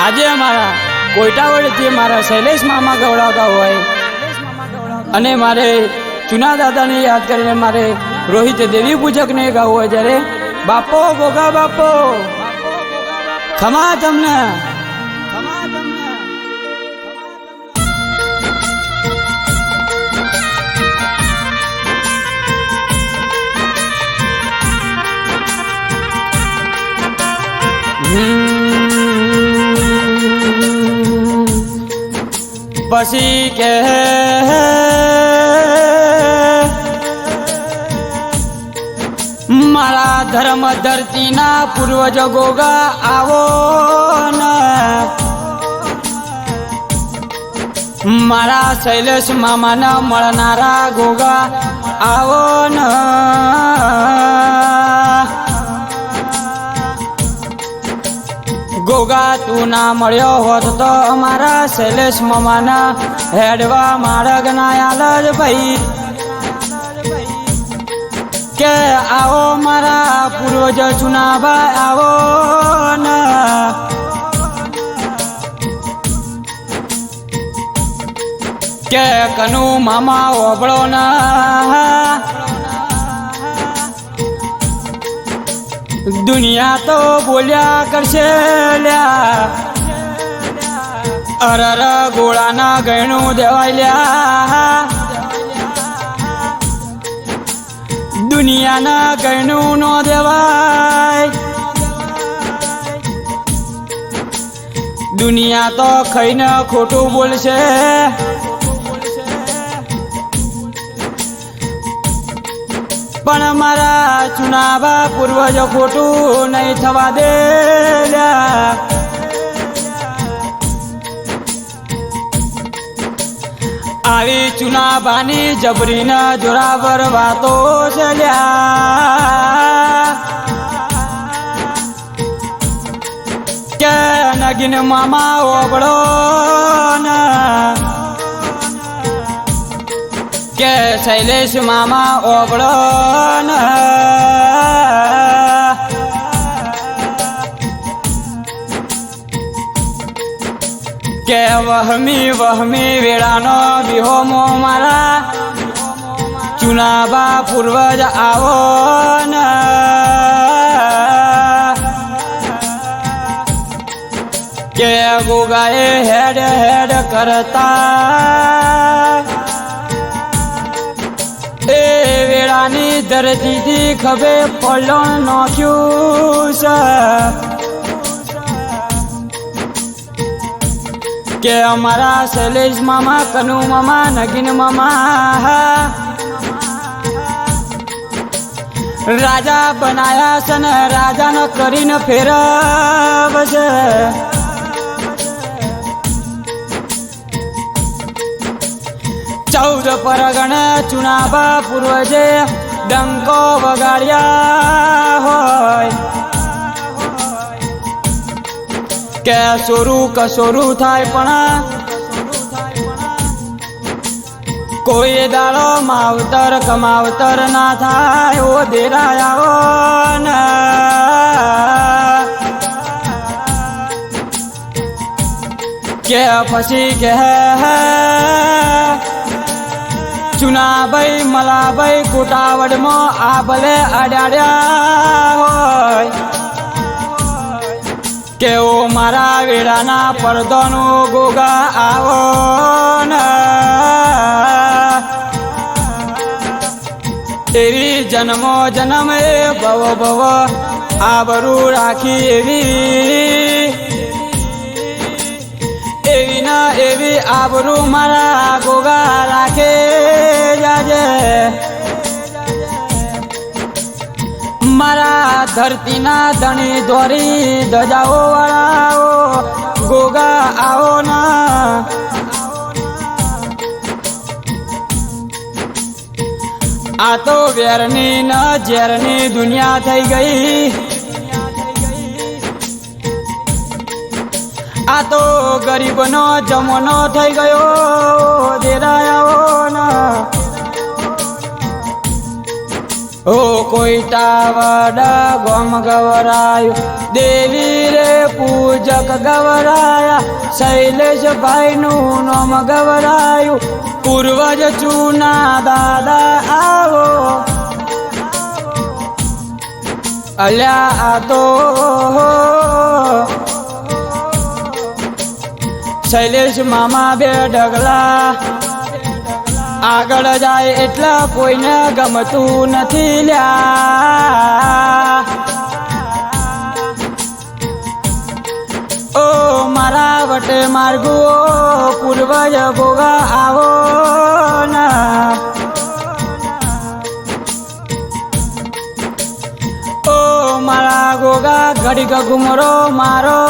આજે અમારા કોઈટાવડેથી મારા શૈલેષ મામા ગવડાવતા હોય અને મારે ચુના દાદાને યાદ કરીને મારે રોહિત દેવી પૂજકને ગાવું હોય જ્યારે, બાપો ગોગા બાપો, ખમા તમને. પછી કે મારા ધર્મ ધરતીના પૂર્વજ ગોગા આવો મારા શૈલેષ મામાના મળનારા ગોગા આવો ન ગોગા તું ના મળ્યો હોત તો અમારા શૈલેષ મામાના હેડવા માર્ગ ના ભાઈ. કે આવો મારા પૂર્વજ ચુનાભાઈ આવો ના. કે કનુ મામા ઓબળો ના. દુનિયા તો બોલ્યા કરશે લ્યા. અરર ગોળાના ગયણું દેવાય લ્યા. દુનિયાના ગયણું નો દેવાય. દુનિયા તો ખઈને ખોટું બોલશે. પણ મારા ચુનાવા પૂર્વજો ખોટું નહીં થવા દે આવી ચુનાબાની જબરીના જોરાવર વાતો કે નગીન મામા ઓબળો કે શૈલેષ મામા ઓગળો કે વહમી વહમી વેળાનો વિહોમો મારા. ચુનાબા પૂર્વજ આવો કે ગોગાએ હેડ હેડ કરતા. એ વેળાની ધરતીથી ખભે પલણ નાખ્યું છે. કે અમારા શૈલેષ મામા, કનુ મામા, નગીન મામા રાજા બનાયા છે ને, રાજાને કરીને ફેરવશે ચૌદ પરગણ ચુનાબા પૂર્વજે ડંકો વગાડ્યા હોય કે સોરું કસોરું થાય પણ કોઈ દાડો માવતર કમાવતર ના થાય, ઓ દેરાયા ને કે પછી કે ચુનાભાઈ મલાભાઈ કુટાવડમાં આ ભલે અડાડ્યા હોય. કેવો મારા વેળાના પડદોનો ગોગા આવો એવી જન્મો જન્મ એ ભવ ભવ આબરું રાખી એવી. એવી ના એવી આબરું મારા ગોગા રાખે જાજે. મારા ધરતીના ધણી ધોરી ધજાઓ વાળાઓ, ગોગા આવો ના. આ તો વેરની ન ઝેરની દુનિયા થઈ ગઈ. આ તો ગરીબનો જમનો થઈ ગયો. દેરાયાઓ ના ઓ કોઈ ટાવડ ગોમ ગવરાયું, દેવી રે પૂજક ગવરાયા શૈલેષભાઈ નું નામ ગવરાયું, પૂર્વજ ચૂના દાદા આવો. અલ્યા આ તો શૈલેષ મામા બે ડગલા આગળ જાય એટલે કોઈને ગમતું નથી લ્યા. ઓ મારા વટે માર્ગો પૂર્વજ ભોગા આવો ના. ઓ મારા ગોગા, ઘડીક ઘુમરો મારો